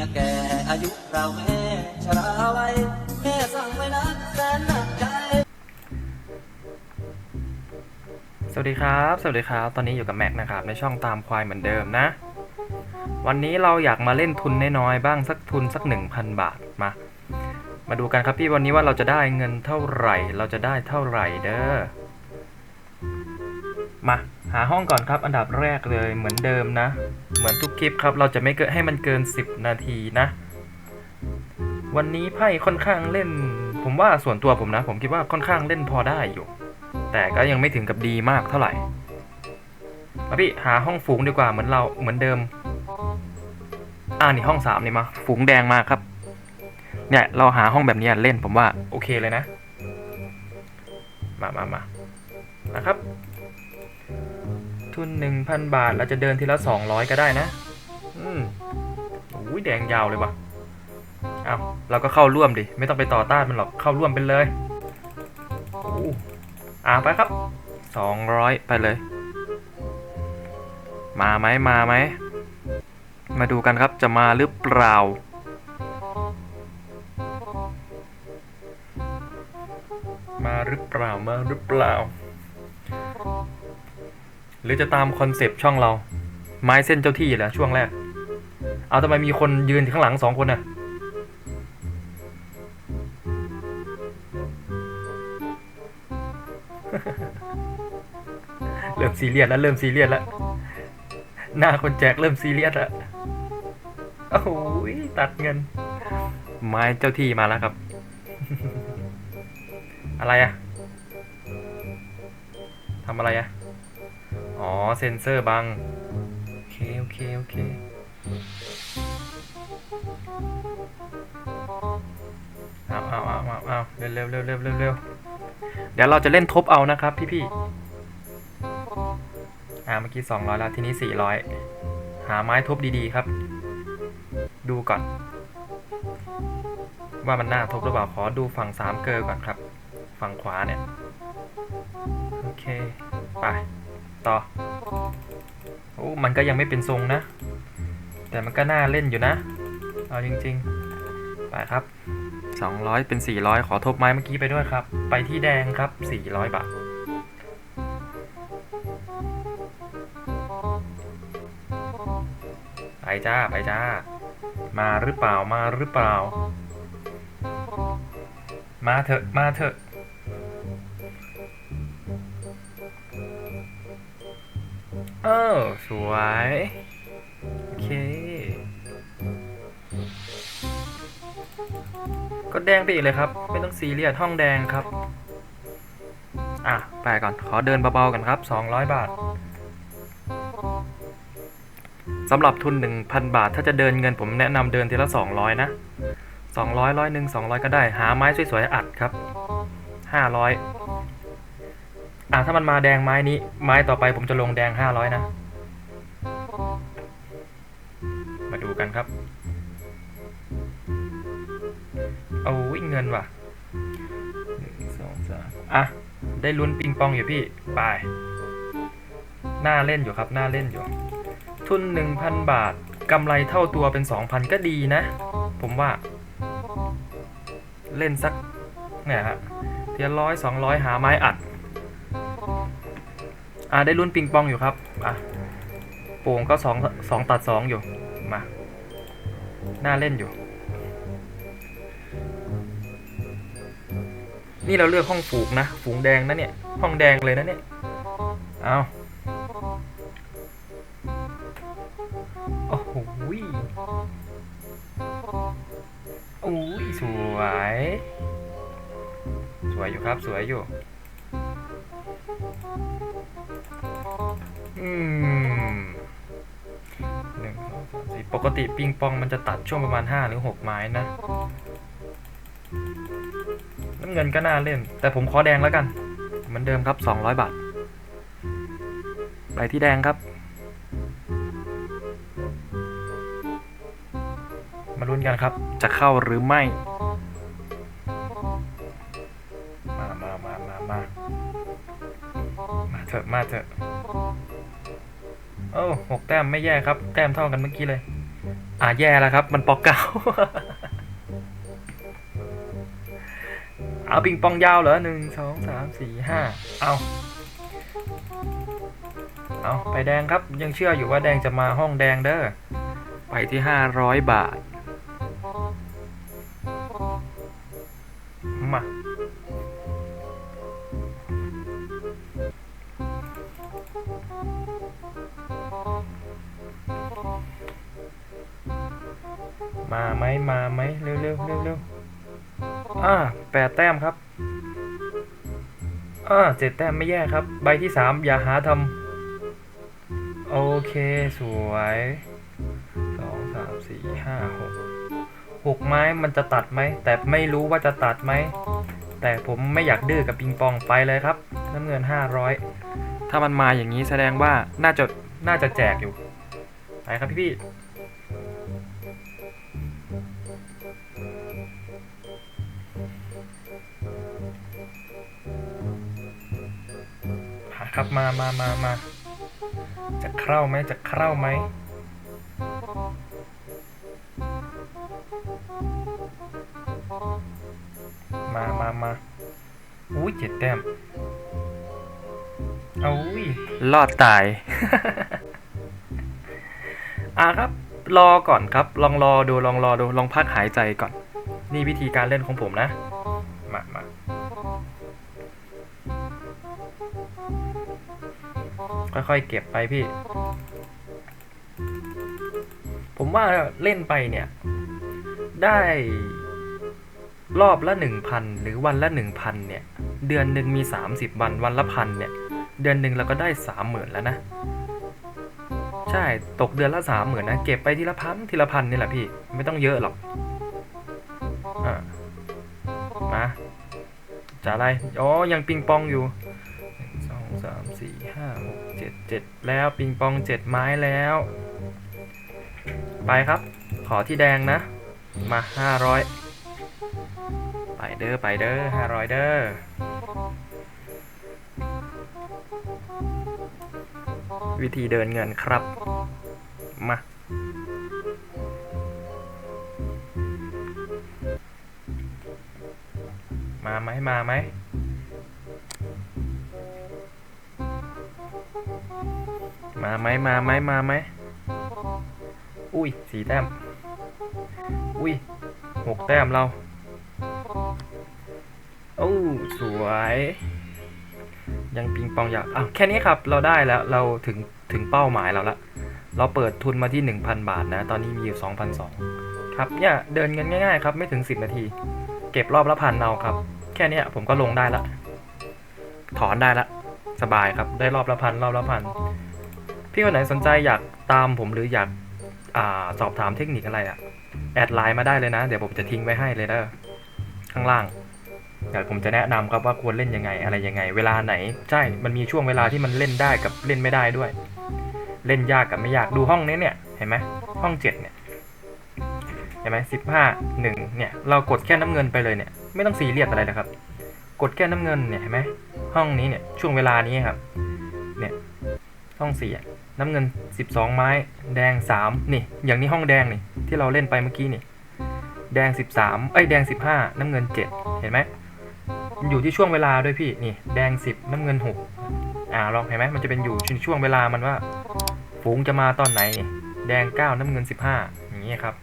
ยแก่อายุเราแม่ชราวัยแม่สั่งไว้นักแสนหนักใจ สวัสดีครับ สวัสดีครับ ตอนนี้อยู่กับแม็กนะครับ ในช่องตามควายเหมือนเดิมนะ วันนี้เราอยากมาเล่นทุนน้อยๆบ้างสักทุนสัก 1,000 บาทมา มาดูกันครับพี่วันนี้ว่าเราจะได้เงินเท่าไหร่ เราจะได้เท่าไหร่เด้อ มา หาห้องก่อนครับอันดับแรกเลยเหมือนเดิมนะ เหมือนทุกคลิปครับ เราจะไม่เกินให้มันเกิน 10 นาทีนะ วันนี้ไพ่ค่อนข้างเล่น ผมว่าส่วนตัวผมนะ ผมคิดว่าค่อนข้างเล่นพอได้อยู่ แต่ก็ยังไม่ถึงกับดีมากเท่าไหร่มาพี่หาห้องฝูงดีกว่าเหมือนเราเหมือนเดิม อ่านี่ห้องสามนี่มาฝูงแดงมาครับ เนี่ยเราหาห้องแบบนี้เล่นผมว่าโอเคเลยนะ มามามานะครับ ทุนหนึ่งพันบาท เราจะเดินทีละสองร้อยก็ได้นะ อืมอุ้ยแดงยาวเลยวะเอาเราก็เข้าร่วมดิ ไม่ต้องไปต่อต้านมันหรอก เข้าร่วมไปเลยโอ้อ่าไปครับสองร้อยไปเลย มาไหมมาไหม มาดูกันครับจะมาหรือเปล่ามาหรือเปล่ามาหรือเปล่า หรือจะตามคอนเซปต์ช่องเรา ไม้เส้นเจ้าที่แหละช่วงแรก เอาทำไมมีคนยืนข้างหลังสองคนน่ะเริ่มซีเรียสแล้วเริ่มซีเรียสแล้วหน้าคนแจกเริ่มซีเรียสแล้วโอ้ยตัดเงิน ไม้เจ้าที่มาแล้วครับ อะไรอะทำอะไรอะ อ๋อ เซนเซอร์บัง โอเค โอเค โอเค เอาเอาเอาเอาเอาเร็วเร็วเร็วเร็วเร็วเร็วเดี๋ยวเราจะเล่นทบเอานะครับพี่พี่อ่าเมื่อกี้ 200 แล้วทีนี้ 400 หาไม้ทบดีๆครับ ดูก่อน ว่ามันน่าทบหรือเปล่าขอดูฝั่ง 3 เกอร์ก่อนครับ ฝั่งขวาเนี่ย โอเค ไป ต่อโอ้มันก็ยังไม่เป็นทรงนะ แต่มันก็น่าเล่นอยู่นะ เอาจริงๆ ไปครับ 200 เป็น 400 ขอทบไม้เมื่อกี้ไปด้วยครับ ไปที่แดงครับ 400 บาทไปจ้าไปจ้า มาหรือเปล่ามาหรือเปล่า มาเถอะมาเถอะ สวย โอเค ก็แดงไปอีกเลยครับ ไม่ต้องซีเรียสห้องแดงครับ อะ ไปก่อน ขอเดินเบาๆกันครับ 200 บาทสำหรับทุน 1,000 บาท ถ้าจะเดินเงินผมแนะนำเดินทีละ 200 นะ 200ร้อยหนึ่ง200 ก็ได้ หาไม้สวยๆ อัดครับ 500 อะถ้ามันมาแดงไม้นี้ ไม้ต่อไปผมจะลงแดง 500 นะ มาดูกันครับโอ้ยเงินว่ะหนึ่งสองสามอะ ได้ลุ้นปิงปองอยู่พี่ ไป หน่าเล่นอยู่ครับหน่าเล่นอยู่ ทุน1,000บาทกำไรเท่าตัวเป็น2,000ก็ดีนะ ผมว่า เล่นสัก เนี่ยฮะเทียร้อยสองร้อยหาไม้อัด อะได้ลุ้นปิงปองอยู่ครับ อะ โป่งก็สองสองตัดสองอยู่ มา น่าเล่นอยู่ นี่เราเลือกห้องฝูงนะ ฝูงแดงนะเนี่ย ห้องแดงเลยนะเนี่ย เอาโอ้โหโอ้ยสวย สวยอยู่ครับ สวยอยู่ อืม นึ่งปกติปิงปองมันจะตัดช่วงประมาณห้าหรือหกไม้นะ น้ำเงินก็น่าเล่น แต่ผมขอแดงแล้วกัน เหมือนเดิมครับ 200 บาท ไปที่แดงครับ มาลุ้นกันครับ จะเข้าหรือไม่ มามามามามามาเถอะมาเถอะ โอ้หกแต้มไม่แย่ครับ แต้มเท่ากันเมื่อกี้เลย อ่าแย่แล้วครับ มันปอกเก้าเอาปิงปองยาวเหรอหนึ่งสองสามสี่ห้าเอาเอาไปแดงครับยังเชื่ออยู่ว่าแดงจะมาห้องแดงเด้อไปที่ห้าร้อยบาท มาไหมมาไหมเร็วเร็วเร็วเร็วอ่าแปดแต้มครับอ่าเจ็ดแต้มไม่แย่ครับ ใบที่สามอย่าหาทำโอเคสวยสองสามสี่ห้าหกหกไม้มันจะตัดไหม แต่ไม่รู้ว่าจะตัดไหม แต่ผมไม่อยากดื้อกับปิงปองไปเลยครับ น้ำเงินห้าร้อยถ้ามันมาอย่างนี้แสดงว่าน่าจะน่าจะแจกอยู่ ไปครับพี่พี่ ครับมามามามาจะเข้าไหมจะเข้าไหมมามามาอุ้ยเจ็ดแต้มเอาอุ้ยรอดตาย อะครับ รอก่อนครับ ลองรอดู ลองรอดู ลองพักหายใจก่อน นี่วิธีการเล่นของผมนะ มามา ค่อยๆเก็บไปพี่ ผมว่าเล่นไปเนี่ย ได้รอบละหนึ่งพันหรือวันละหนึ่งพันเนี่ย เดือนหนึ่งมีสามสิบวันวันละพันเนี่ย เดือนหนึ่งเราก็ได้สามหมื่นแล้วนะ ใช่ตกเดือนละสามหมื่นนะ เก็บไปทีละพันทีละพันนี่แหละพี่ ไม่ต้องเยอะหรอกอะมาจะอะไร อ๋อ ยังปิงปองอยู่ สามสี่ห้าหกเจ็ดเจ็ดแล้วปิงปองเจ็ดไม้แล้ว ไปครับ ขอที่แดงนะ มาห้าร้อยไปเด้อไปเด้อห้าร้อยเด้อวิธีเดินเงินครับ มา มาไหมมาไหม มาไหมมาไหมมาไหมอุ้ยสี่แต้ม อุ้ยหกแต้มเราโอ้สวย ยังปิงปองอยากอ้าวแค่นี้ครับเราได้แล้วเราถึงถึงเป้าหมายเราละเราเปิดทุนมาที่ 1,000 บาทนะ ตอนนี้มีอยู่2,200ครับเนี่ยเดินเงินง่ายๆครับไม่ถึง 10 นาที เก็บรอบละพันเอาครับ แค่นี้ผมก็ลงได้ละ ถอนได้ละ สบายครับได้รอบละพันรอบละพัน พี่คนไหนสนใจอยากตามผมหรืออยากอสอบถามเทคนิคอะไรอะแอดไลน์มาได้เลยนะ เดี๋ยวผมจะทิ้งไว้ให้เลยเด้อข้างล่างเดี๋ยวผมจะแนะนำครับว่าควรเล่นยังไง อะไรยังไง เวลาไหน ใช่ มันมีช่วงเวลาที่มันเล่นได้กับเล่นไม่ได้ด้วย เล่นยากกับไม่ยากดูห้องนี้เนี่ย เห็นไหมห้องเจ็ดเนี่ยเห็นไหมสิบห้าหนึ่งเนี่ย เรากดแค่น้ำเงินไปเลยเนี่ย ไม่ต้องซีเรียสอะไรนะครับ กดแค่น้ำเงินเนี่ยเห็นไหมห้องนี้เนี่ยช่วงเวลานี้ครับ ห้องสี่น้ำเงินสิบสองไม้ แดงสามนี่ อย่างนี้ห้องแดงนี่ ที่เราเล่นไปเมื่อกี้นี่ แดงสิบสามเอ้ย แดงสิบห้าน้ำเงินเจ็ดเห็นไหม อยู่ที่ช่วงเวลาด้วยพี่ นี่ แดงสิบน้ำเงินหกอ่า ลองเห็นไหมมันจะเป็นอยู่ช่วงเวลามันว่า ฝูงจะมาตอนไหน แดงเก้าน้ำเงินสิบห้าอย่างนี้ครับ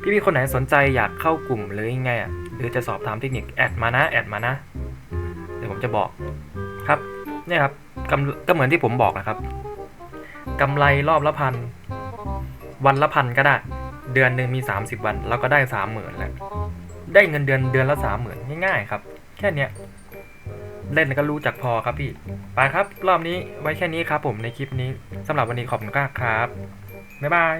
พี่พี่ๆคนไหนสนใจอยากเข้ากลุ่มหรือยังไงอะ หรือจะสอบถามเทคนิคแอดมานะ แอดมานะ เดี๋ยวผมจะบอก ครับเนี่ยครับ ก็เหมือนที่ผมบอกนะครับกำไรรอบละพัน วันละพันก็ได้ เดือนหนึ่งมี 30 วัน เราก็ได้สามหมื่นแล้ว ได้เงินเดือนเดือนละสามหมื่นง่ายๆครับ แค่เนี้ยเล่นก็รู้จักพอครับพี่ ไปครับ รอบนี้ไว้แค่นี้ครับผมในคลิปนี้สำหรับวันนี้ขอบคุณมากครับ บ๊ายบาย